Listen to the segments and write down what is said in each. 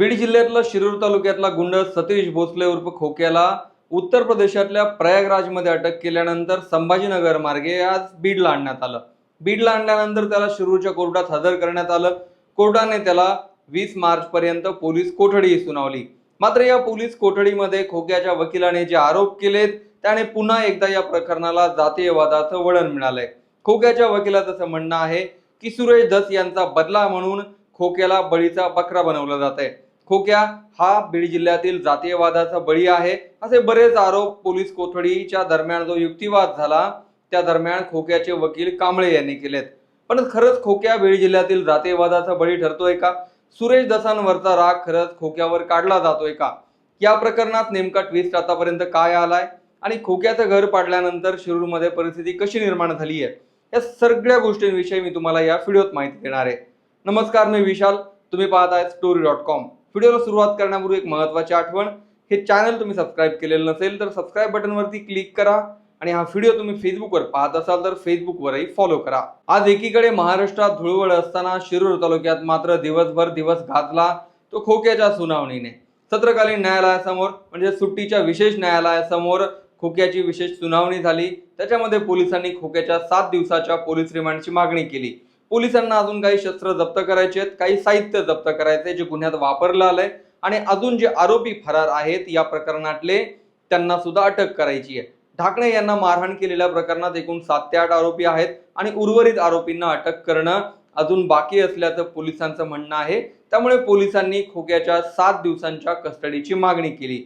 बीड जिल्ह्यातला शिरूर तालुक्यातला गुंड सतीश भोसले उर्फ खोक्याला उत्तर प्रदेशातल्या प्रयागराजमध्ये अटक केल्यानंतर संभाजीनगर मार्गे आज बीडला आणण्यात आलं. बीडला आणल्यानंतर त्याला शिरूरच्या कोर्टात हजर करण्यात आलं. कोर्टाने त्याला वीस मार्च पर्यंत पोलीस कोठडी सुनावली. मात्र या पोलीस कोठडीमध्ये खोक्याच्या वकिलाने जे आरोप केलेत त्याने पुन्हा एकदा या प्रकरणाला जातीयवादाचं वळण मिळालंय. खोक्याच्या वकिलाचं असं म्हणणं आहे की सुरेश धस यांचा बदला म्हणून खोक्याला बळीचा बकरा बनवलं जात आहे खोक्या हा बीड जिल्ह्यातील जातीयवादाचा बळी आहे. असे बरेच आरोप पोलीस कोठडीच्या दरम्यान जो युक्तिवाद झाला त्या दरम्यान खोक्याचे वकील कांबळे यांनी केलेत. पण खरंच खोक्या बीड जिल्ह्यातील जातीयवादाचा बळी ठरतोय का? सुरेश दसांवरचा राग खरंच खोक्यावर काढला जातोय का? या प्रकरणात नेमका ट्विस्ट आतापर्यंत काय आलाय? आणि खोक्याचं घर पाडल्यानंतर शिरूरमध्ये परिस्थिती कशी निर्माण झाली आहे? या सगळ्या गोष्टींविषयी मी तुम्हाला या व्हिडिओत माहिती देणार आहे. नमस्कार मी विशाल. तुम्ही पाहत आहे स्टोरी डॉट कॉम व्हिडिओला सुरुवात करण्यापूर्वी एक महत्त्वाची आठवण हे चॅनल तुम्ही सबस्क्राईब केलेलं नसेल तर सबस्क्राईब बटनवरती क्लिक करा आणि हा व्हिडिओ तुम्ही फेसबुकवर पाहत असाल तर फेसबुकवरही फॉलो करा. आज एकीकडे महाराष्ट्रात धुळवड असताना शिरूर तालुक्यात मात्र दिवसभर दिवस घातला तो खोक्याच्या सुनावणीने. सत्रकालीन न्यायालयासमोर म्हणजे सुट्टीच्या विशेष न्यायालयासमोर खोक्याची विशेष सुनावणी झाली. त्याच्यामध्ये पोलिसांनी खोक्याच्या सात दिवसाच्या पोलीस रिमांडची मागणी केली. पोलिसांना अजून काही शस्त्र जप्त करायचे आहेत काही साहित्य जप्त करायचे जे गुन्ह्यात वापरलं आलंय. आणि अजून जे आरोपी फरार आहेत या प्रकरणातले त्यांना सुद्धा अटक करायची आहे. ढाकणे यांना मारहाण केलेल्या प्रकरणात एकूण सात ते आठ आरोपी आहेत आणि उर्वरित आरोपींना अटक करणं अजून बाकी असल्याचं पोलिसांचं म्हणणं आहे. त्यामुळे पोलिसांनी खोक्याच्या सात दिवसांच्या कस्टडीची मागणी केली.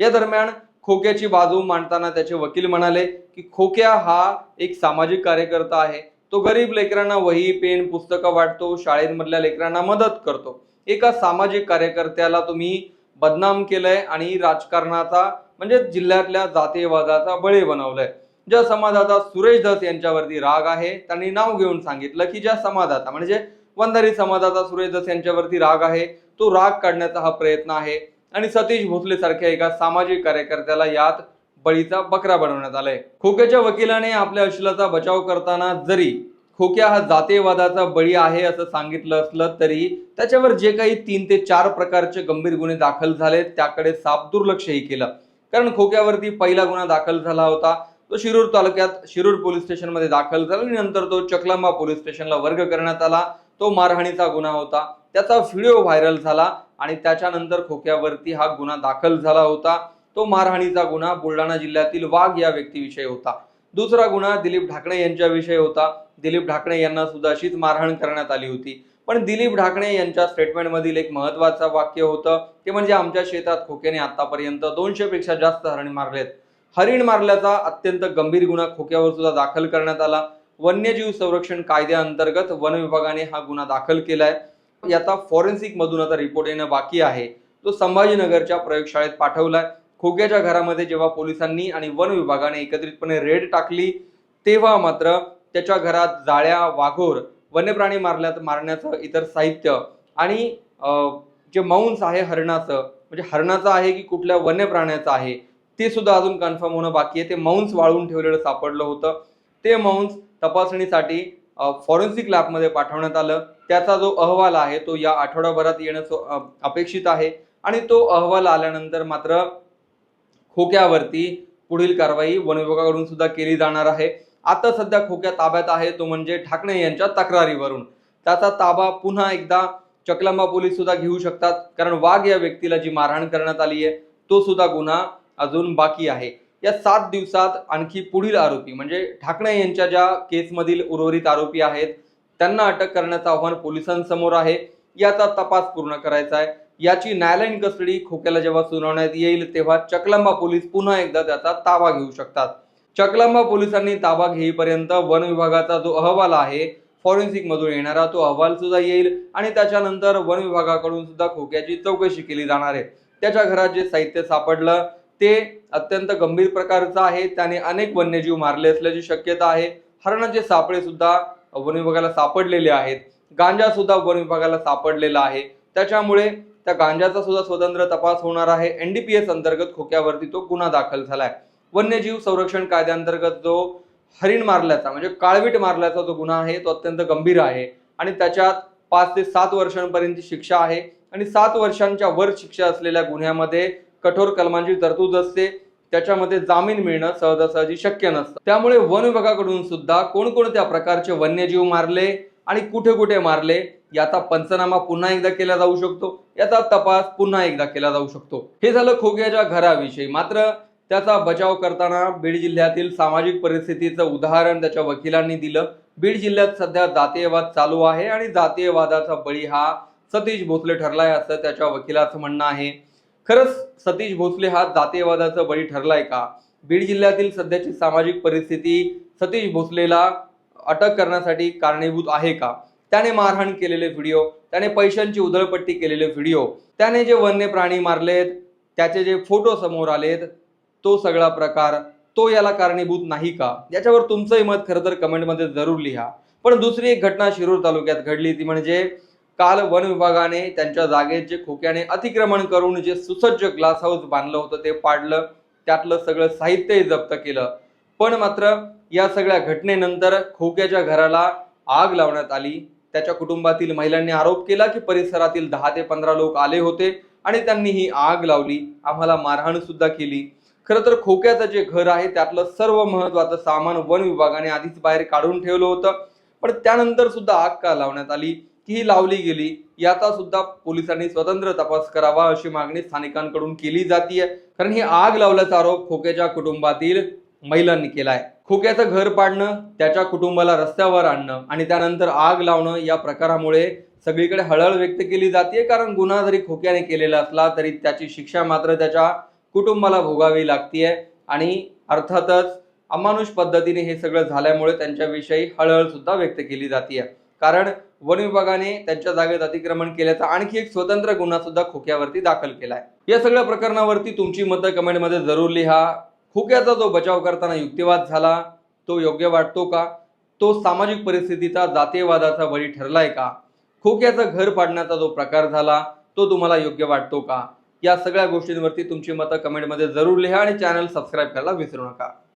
या दरम्यान खोक्याची बाजू मांडताना त्याचे वकील म्हणाले की खोक्या हा एक सामाजिक कार्यकर्ता आहे. तो गरीब लेकरांना वही पेन पुस्तकं वाटतो शाळेमधल्या लेकरांना मदत करतो. एका सामाजिक कार्यकर्त्याला तुम्ही बदनाम केलंय आणि राजकारणाचा म्हणजे जिल्ह्यातल्या जातीयवादाचा बळी बनवलंय. ज्या समाजाचा सुरेश धस यांच्यावरती राग आहे त्यांनी नाव घेऊन सांगितलं की ज्या समाजाचा म्हणजे वंधारी समाजाचा सुरेश धस यांच्यावरती राग आहे तो राग काढण्याचा हा प्रयत्न आहे. आणि सतीश भोसले सारख्या एका सामाजिक कार्यकर्त्याला यात बळीचा बकरा बनवण्यात आलाय. खोक्याच्या वकिलाने आपल्या अशिलाचा बचाव करताना जरी खोक्या हा जातीयवादाचा बळी आहे असं सांगितलं असलं तरी त्याच्यावर जे काही तीन ते चार प्रकारचे गंभीर गुन्हे दाखल झाले त्याकडे साप दुर्लक्षही केलं. कारण खोक्यावरती पहिला गुन्हा दाखल झाला होता. तो शिरूर तालुक्यात शिरूर पोलीस स्टेशनमध्ये दाखल झाला आणि नंतर तो चकलांबा पोलीस स्टेशनला वर्ग करण्यात आला. तो मारहाणीचा गुन्हा होता. त्याचा व्हिडिओ व्हायरल झाला आणि त्याच्यानंतर खोक्यावरती हा गुन्हा दाखल झाला होता. तो मारहाणीचा गुन्हा बुलढाणा जिल्ह्यातील वाघ या व्यक्तीविषयी होता. दुसरा गुन्हा दिलीप ढाकणे यांच्याविषयी होता. दिलीप ढाकणे यांना सुद्धा अशीच मारहाण करण्यात आली होती. पण दिलीप ढाकणे यांच्या स्टेटमेंटमधील एक महत्वाचं वाक्य होतं ते म्हणजे आमच्या शेतात खोक्याने आतापर्यंत दोनशे पेक्षा जास्त हरिण मारलेत. हरिण मारल्याचा अत्यंत गंभीर गुन्हा खोक्यावर सुद्धा दाखल करण्यात आला. वन्यजीव संरक्षण कायद्याअंतर्गत वन विभागाने हा गुन्हा दाखल केलाय. याचा फॉरेन्सिक मधून आता रिपोर्ट येणं बाकी आहे. तो संभाजीनगरच्या प्रयोगशाळेत पाठवलाय. खोक्याच्या घरामध्ये जेव्हा पोलिसांनी आणि वन विभागाने एकत्रितपणे रेड टाकली तेव्हा मात्र त्याच्या घरात जाळ्या वाघोर वन्यप्राणी मारल्यात मारण्याचं इतर साहित्य आणि जे मांस आहे हरणाचं म्हणजे हरणाचं आहे की कुठल्या वन्यप्राण्याचं आहे ते सुद्धा अजून कन्फर्म होणं बाकी आहे. ते मांस वाळून ठेवलेलं सापडलं होतं. ते मांस तपासणीसाठी फॉरेन्सिक लॅबमध्ये पाठवण्यात आलं. त्याचा जो अहवाल आहे तो या आठवड्याभरात येणं अपेक्षित आहे. आणि तो अहवाल आल्यानंतर मात्र खोक्यावरती पुढील कारवाई वन विभागाकडून सुद्धा केली जाणार आहे. आता सध्या खोक्या ताब्यात आहे तो म्हणजे ठाकणे यांच्या तक्रारीवरून. त्याचा ताबा पुन्हा एकदा चकलांबा पोलीस सुद्धा घेऊ शकतात कारण वाघ या व्यक्तीला जी मारहाण करण्यात आली आहे तो सुद्धा गुन्हा अजून बाकी आहे. या सात दिवसात आणखी पुढील आरोपी म्हणजे ठाकणे यांच्या ज्या केसमधील उर्वरित आरोपी आहेत त्यांना अटक करण्याचं आव्हान पोलिसांसमोर आहे. याचा तपास पूर्ण करायचा आहे. याची न्यायालयीन कस्टडी खोक्याला जेव्हा सुनावण्यात येईल तेव्हा चकलांबा पोलीस पुन्हा एकदा त्याचा ताबा घेऊ शकतात. चकलांबा पोलिसांनी ताबा घेईपर्यंत वन विभागाचा जो अहवाल आहे फॉरेन्सिक मधून येणारा तो अहवाल सुद्धा येईल आणि त्याच्यानंतर वन विभागाकडून सुद्धा खोक्याची चौकशी केली जाणार आहे. त्याच्या घरात जे साहित्य सापडलं ते अत्यंत गंभीर प्रकारचं आहे. त्याने अनेक वन्यजीव मारले असल्याची शक्यता आहे. हरणाचे सापळे सुद्धा वन विभागाला सापडलेले आहेत. गांजा सुद्धा वन विभागाला सापडलेला आहे. त्याच्यामुळे त्या गांजाचा सुद्धा स्वतंत्र तपास होणार आहे. एनडीपीएस अंतर्गत खोक्यावरती तो गुन्हा दाखल झालाय. वन्यजीव संरक्षण कायद्याअंतर्गत जो हरिण मारल्याचा म्हणजे काळवीट मारल्याचा जो गुन्हा आहे तो अत्यंत गंभीर आहे. आणि त्याच्यात पाच ते सात वर्षांपर्यंतची शिक्षा आहे. आणि सात वर्षांच्या वर शिक्षा असलेल्या गुन्ह्यामध्ये कठोर कलमांची तरतूद असते. त्याच्यामध्ये जामीन मिळणं सहजासहजी शक्य नसतं. त्यामुळे वन विभागाकडून सुद्धा कोणकोणत्या प्रकारचे वन्यजीव मारले आणि कुठे कुठे मारले याचा पंचनामा पुन्हा एकदा केला जाऊ शकतो. याचा तपास पुन्हा एकदा केला जाऊ शकतो. हे झालं खोग्याच्या घराविषयी. मात्र त्याचा बचाव करताना बीड जिल्ह्यातील सामाजिक परिस्थितीचं उदाहरण त्याच्या वकिलांनी दिलं. बीड जिल्ह्यात सध्या जातीयवाद चालू आहे आणि जातीयवादाचा बळी हा सतीश भोसले ठरलाय असं त्याच्या वकिलाचं म्हणणं आहे. खरंच सतीश भोसले हा जातीयवादाचा बळी ठरलाय का? बीड जिल्ह्यातील सध्याची सामाजिक परिस्थिती सतीश भोसलेला अटक करण्यासाठी कारणीभूत आहे का? त्याने मारहाण केलेले व्हिडिओ त्याने पैशांची उधळपट्टी केलेले व्हिडिओ त्याने जे वन्य प्राणी मारलेत त्याचे जे फोटो समोर आलेत तो सगळा प्रकार तो याला कारणीभूत नाही का? याच्यावर तुमचंही मत खरं तर कमेंटमध्ये जरूर लिहा. पण दुसरी एक घटना शिरूर तालुक्यात घडली ती म्हणजे काल वन विभागाने त्यांच्या जागेत जे खोक्याने अतिक्रमण करून जे सुसज्ज ग्लास हाऊस बांधलं होतं ते पाडलं. त्यातलं सगळं साहित्यही जप्त केलं. पण मात्र या सगळ्या घटनेनंतर खोक्याच्या घराला आग लावण्यात आली. त्याच्या कुटुंबातील महिलांनी आरोप केला की परिसरातील दहा ते पंधरा लोक आले होते आणि त्यांनी ही आग लावली. आम्हाला मारहाण सुद्धा केली. खरं तर खोक्याचं जे घर आहे त्यातलं सर्व महत्वाचं सामान वन विभागाने आधीच बाहेर काढून ठेवलं होतं. पण त्यानंतर सुद्धा आग का लावण्यात आली? की ही लावली गेली? याचा सुद्धा पोलिसांनी स्वतंत्र तपास करावा अशी मागणी स्थानिकांकडून केली जातीये. कारण ही आग लावल्याचा आरोप खोक्याच्या कुटुंबातील महिलांनी केलाय. खोक्याचं घर पाडणं त्याच्या कुटुंबाला रस्त्यावर आणणं आणि त्यानंतर आग लावणं या प्रकारामुळे सगळीकडे हळहळ व्यक्त केली जाते कारण गुन्हा जरी खोक्याने केलेला असला तरी त्याची शिक्षा मात्र त्याच्या कुटुंबाला भोगावी लागतीये. आणि अर्थातच अमानुष पद्धतीने हे सगळं झाल्यामुळे त्यांच्याविषयी हळहळ सुद्धा व्यक्त केली जाते कारण वन विभागाने त्यांच्या जागेत अतिक्रमण केल्याचा आणखी एक स्वतंत्र गुन्हा सुद्धा खोक्यावरती दाखल केला आहे या सगळ्या प्रकरणावरती तुमची मतं कमेंटमध्ये जरूर लिहा. खोक्याचा जो बचाव करताना युक्तिवाद झाला तो योग्य वाटतो का? तो सामाजिक परिस्थितीचा जातीयवादाचा बळी ठरलाय का? खोक्याचं घर पाडण्याचा जो प्रकार झाला तो तुम्हाला योग्य वाटतो का? या सगळ्या गोष्टींवरती तुमची मतं कमेंटमध्ये जरूर लिहा आणि चॅनल सबस्क्राईब करायला विसरू नका.